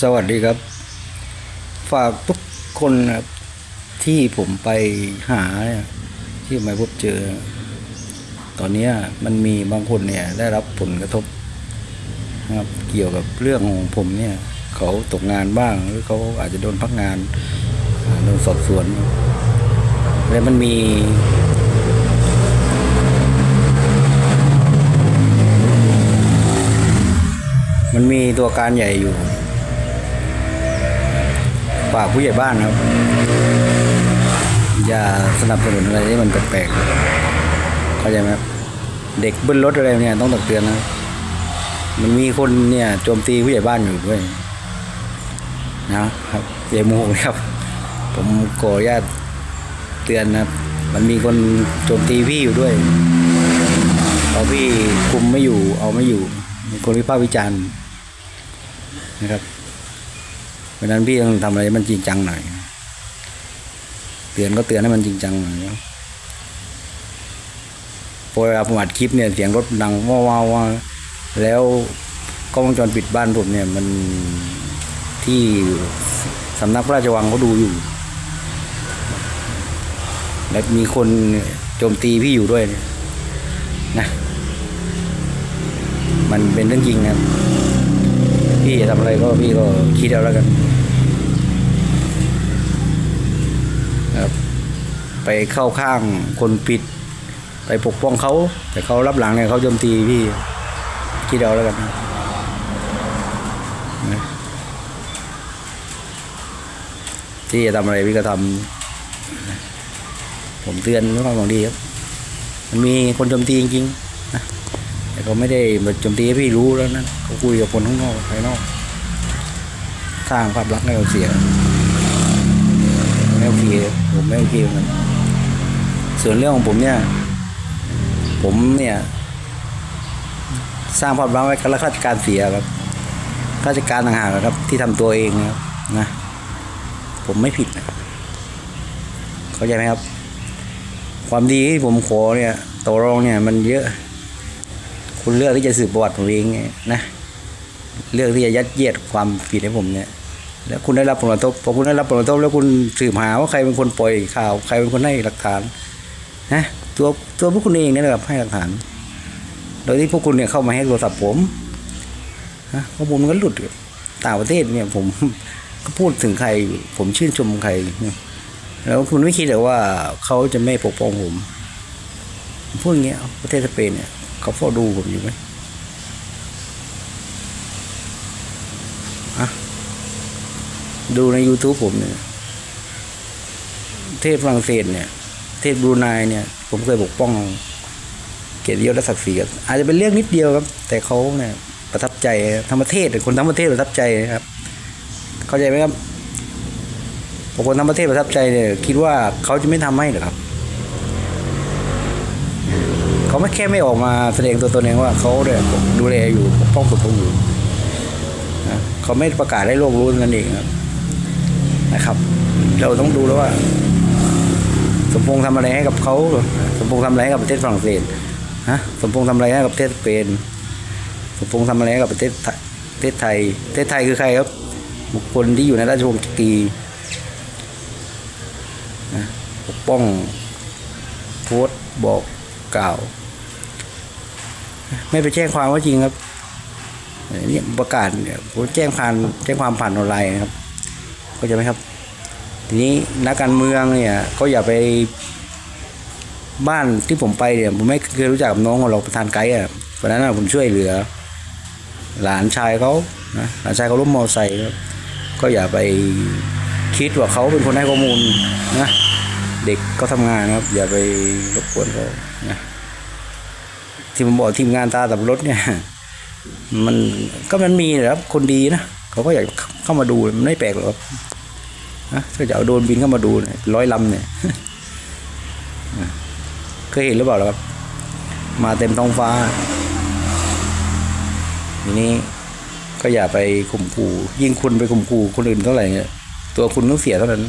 สวัสดีครับ ฝากทุกคนครับที่ผมไปหาเนี่ยที่มาพบเจอ ตอนนี้มันมีบางคนเนี่ยได้รับผลกระทบนะครับเกี่ยวกับเรื่องของผมเนี่ยเขาตกงานบ้างหรือเขาอาจจะโดนพักงานโดนสอบสวน แล้วมันมีมันมีตัวการใหญ่อยู่ ฝากผู้ใหญ่บ้านครับ อย่าสนับสนุนอะไรที่มันแปลกๆเข้าใจไหมครับเด็กเบิ้ลรถอะไรเนี่ยต้องตักเตือนนะ มันมีคนเนี่ยโจมตีผู้ใหญ่บ้านอยู่ด้วยนะครับอย่โมโหนะครับ ผมขออนุญาตเตือนนะครับ มันมีคนโจมตีพี่อยู่ด้วยเอาพี่คุมไม่อยู่ เอาไม่อยู่ มีคนวิพากษ์วิจารณ์นะครับ ราะฉะนั้นพี่ต้องทำอะไรมันจริงจังหน่อยเตือนก็เตือนให้มันจริงจังหน่อยนะพอเวลาผมอัดคลิปเนี่ยเสียงรถดังว้าวว้าววาวแล้วกล้องวงจรปิดบ้านผมเนี่ยมันที่สำนักพระราชวังเขาดูอยู่ และมีคนโจมตีพี่อยู่ด้วยนะ มันเป็นเรื่องจริงครับ พี่จะทำอะไรก็พี่ก็คิดเอาแล้วกันครับไปเข้าข้างคนผิด ไปปกป้องเขา แต่เขารับหลังเนี่ยเขาโจมตีพี่คิดเอาแล้วกันที่จะทำอะไรพี่ก็ทำผมเตือนด้วยความหวังดีครับ มันมีคนโจมตีจริงๆนะ เขาไม่ได้มาโจมตีให้พี่รู้แล้วนะเขาคุยกับคนข้างนอกภายนอกสร้างภาพลักษณ์ให้เราเสียไม่โอเคผมไม่โอเคเหมือนกันส่วนเรื่องของผมเนี่ย ผมเนี่ย สร้างภาพลักษณ์ไว้กับข้าราชการเสียครับข้าราชการต่างหากครับ ที่ทำตัวเองนะครับนะผมไม่ผิดนะเข้าใจไหมครับ ความดีที่ผมขอเนี่ยต่อรองเนี่ยมันเยอะ คุณเลือกที่จะสืบประวัติผมเองไงนะ เลือกที่จะยัดเยียดความผิดให้ผมเนี่ย แล้วคุณได้รับผลกระทบพอคุณได้รับผลกระทบแล้วคุณสืบหาว่าใครเป็นคนปล่อยข่าว ใครเป็นคนให้หลักฐานนะตัวตัวพวกคุณเองเนี่ยนะครับให้หลักฐาน โดยที่พวกคุณเนี่ยเข้ามาให้โทรศัพท์ผมนะข้อมูลมันก็หลุดต่างประเทศเนี่ยผมก็พูดถึงใคร ผมชื่นชมใคร แล้วคุณไม่คิดหรอว่าเขาจะไม่ปกป้องผมผมพูดอย่างเงี้ยประเทศสเปนเนี่ย เขาเฝ้าดูผมอยู่ไหมอะดูใน YouTube ผมเนี่ย เทศฝรั่งเศสเนี่ย เทศบรูไนเนี่ย ผมเคยปกป้อง เกียรติยศและศักดิ์ศรีครับอาจจะเป็นเรื่องนิดเดียวครับ แต่เขาเนี่ยประทับใจทั้งประเทศคนทั้งประเทศประทับใจนะครับ เข้าใจไหมครับคนทั้งประเทศประทับใจเนี่ย คิดว่าเขาจะไม่ทำให้เหรอครับ เขาไม่แค่ไม่ออกมาแสดงตัวตนเองว่าเขาเนี่ยดูแลอยู่ปกป้องปกป้องอยู่นะเขาไม่ประกาศให้โลกรู้นั่นเองครับนะครับ เราต้องดูแล้วว่า สมพงษ์ทำอะไรให้กับเขาสมพงษ์ทำอะไรให้กับประเทศฝรั่งเศสฮะสมพงษ์ทำอะไรให้กับประเทศสเปนสมพงษ์ทำอะไรให้กับประเทศไทยประเทศไทยประเทศไทยคือใครครับ บุคคลที่อยู่ในราชวงศ์จักรีนะปกป้องโพสต์บอกกล่าว ไม่ไปแจ้งความว่าจริงครับเนี่ยประกาศผมแจ้งผ่านแจ้งความผ่านออนไลน์นะครับเข้าใจไหมครับ ทีนี้นักการเมืองเนี่ยก็อย่าไปบ้านที่ผมไปเนี่ยผมไม่เคยรู้จักกับน้องของเราประธานไกด์อะเพราะนั้นผมช่วยเหลือ หลานชายเขานะหลานชายเขาล้มมอไซค์ครับก็อย่าไปคิดว่าเขาเป็นคนให้ข้อมูลนะเด็กก็ทำงานนะครับ อย่าไปรบกวนเขานะ ที่ผมบอกทีมงานตาตับรถเนี่ย มันก็มันมีแหละครับ คนดีนะเขาก็อยากเข้ามาดูมันไม่แปลกหรอกนะถ้าจะเอาโดรนบินเข้ามาดูเนี่ยร้อยลำเนี่ยเคยเห็นหรือเปล่าครับ มาเต็มท้องฟ้าทีนี้ก็อย่าไปข่มขู่ยิ่งคุณไปข่มขู่คนอื่นเท่าไหร่เนี่ยตัวคุณต้องเสียเท่านั้น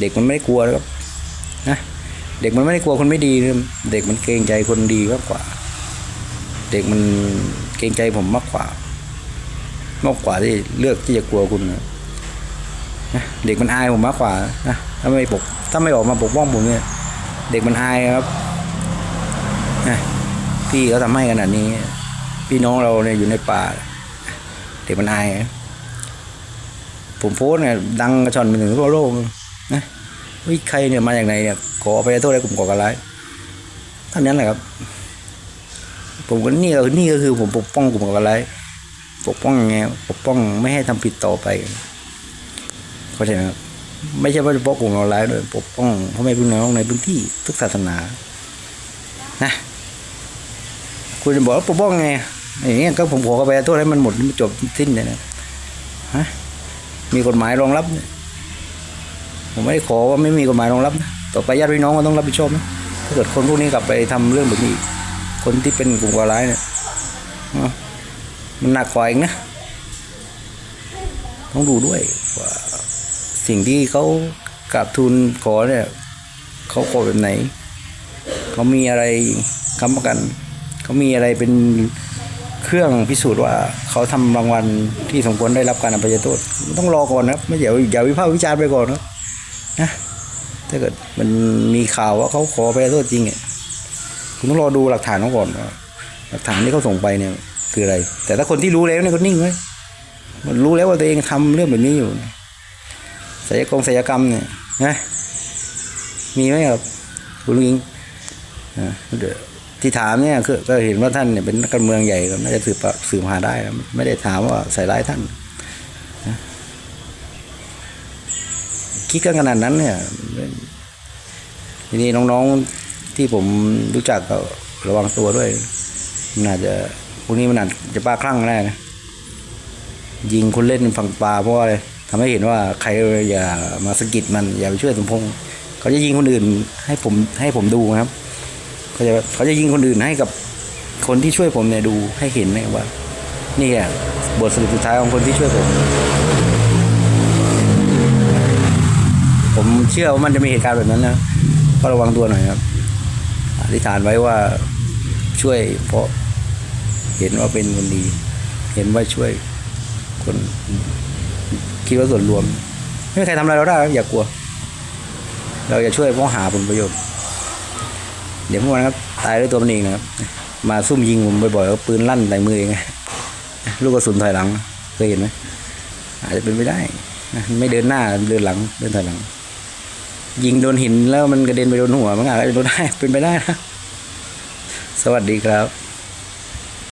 เด็กมันไม่กลัวครับนะ เด็กมันไม่ได้กลัวคนไม่ดีนะเด็กมันเกรงใจคนดีมากกว่า เด็กมันเกรงใจผมมากกว่า มากกว่าที่เลือกที่จะกลัวคุณนะเด็กมันอายผมมากกว่านะถ้าไม่ปกถ้าไม่ออกมาปกป้องผมเนี่ย เด็กมันอายครับพี่เขาทำให้ขนาดนี้ พี่น้องเราเนี่ยอยู่ในป่า เด็กมันอายผมโพสเนี่ยดังกระชอนไปถึงทั่วโลกนะ วิใครเนี่ยมาจากไหนเนี่ยขอไปโทษให้กลุ่มก่อการร้ายท่านนั้นแหละครับ ผมก็นี่ก็นี่ก็คือผมปกป้องกลุ่มก่อการร้ายปกป้องยังไงปกป้องไม่ให้ทำผิดต่อไปเข้าใจไหมครับไม่ใช่ว่าเฉพาะกลุ่มก่อการร้ายด้วยปกป้องพ่อแม่พี่น้องในพื้นที่ทุกศาสนา นะคุณจะบอกว่าปกป้องไงอย่างเงี้ยก็ผมขอไปโทษให้มันหมดมันจบสิ้นเลยนะฮะมีกฎหมายรองรับเนี่ย ผมไม่ได้ขอว่าไม่มีกฎหมายรองรับนะต่อไปญาติพี่น้องก็ต้องรับผิดชอบนะถ้าเกิดคนพวกนี้กลับไปทำเรื่องแบบนี้ คนที่เป็นกลุ่มก่อร้ายเนี่ยมันหนักกว่าเอีกนะต้องดูด้วยว่าสิ่งที่เขากราบทูลขอเนี่ยเขาขอแบบไหนเขามีอะไรค้ำประกันเขามีอะไรเป็นเครื่องพิสูจน์ว่าเขาทำรางวัลที่สมควรได้รับการอภัยโทษต้องรอก่อนนะครับไม่อย่าอย่าวิพากษ์วิจารณ์ไปก่อนนะ นะถ้าเกิดมันมีข่าวว่าเขาขออภัยโทษจริงเนี่ยคุณต้องรอดูหลักฐานเขาก่อนว่าหลักฐานที่เขาส่งไปเนี่ย คืออะไร แต่ถ้าคนที่รู้แล้วเนี่ยก็นิ่งไว้มันรู้แล้วว่าตัวเองทำเรื่องแบบนี้อยู่ศิลยกรรมศิลยกรรมเนี่ยนะมีไหมครับคุณลุงอิงอ่าเดี๋ยวที่ถามเนี่ยคือก็เห็นว่าท่านเนี่ยเป็นนักการเมืองใหญ่ก็น่าจะสืบสืบหาได้ ไม่ได้ถามว่าใส่ร้ายท่านนะ คิดกันขนาดนั้นเนี่ยทีนี้น้องๆที่ผมรู้จักก็ระวังตัวด้วยมันอาจจะพวกนี้มันอาจจะบ้าคลั่งก็ได้นะยิงคนเล่นฝั่งปลาเพราะว่าอะไรทำให้เห็นว่าใครอย่ามาสะกิดมันอย่าไปช่วยสมพงษ์เขาจะยิงคนอื่นให้ผมให้ผมดูครับเขาจะเขาจะยิงคนอื่นให้กับคนที่ช่วยผมเนี่ยดูให้เห็นนะว่า นี่แหละบทสรุปสุดท้ายของคนที่ช่วยผม ผมเชื่อว่ามันจะมีเหตุการณ์แบบนั้นนะก็ระวังตัวหน่อยครับอธิษฐานไว้ว่าช่วย เพราะเห็นว่าเป็นคนดี เห็นว่าช่วยคนคิดว่าส่วนรวม ไม่มีใครทำอะไรเราได้ครับอย่ากลัว เราจะช่วยเพราะหาผลประโยชน์ เดี๋ยวพวกมันครับตายด้วยตัวมันเองนะครับ มาซุ่มยิงผมบ่อยๆก็ปืนลั่นใส่มือเองลูกกระสุนถอยหลังเคยเห็นไหมอาจจะเป็นไปได้ ไม่เดินหน้าเดินหลังเดินถอยหลัง ยิงโดนหินแล้วมันกระเด็นไปโดนหัวมันอาจจะโดนได้เป็นไปได้นะ สวัสดีครับ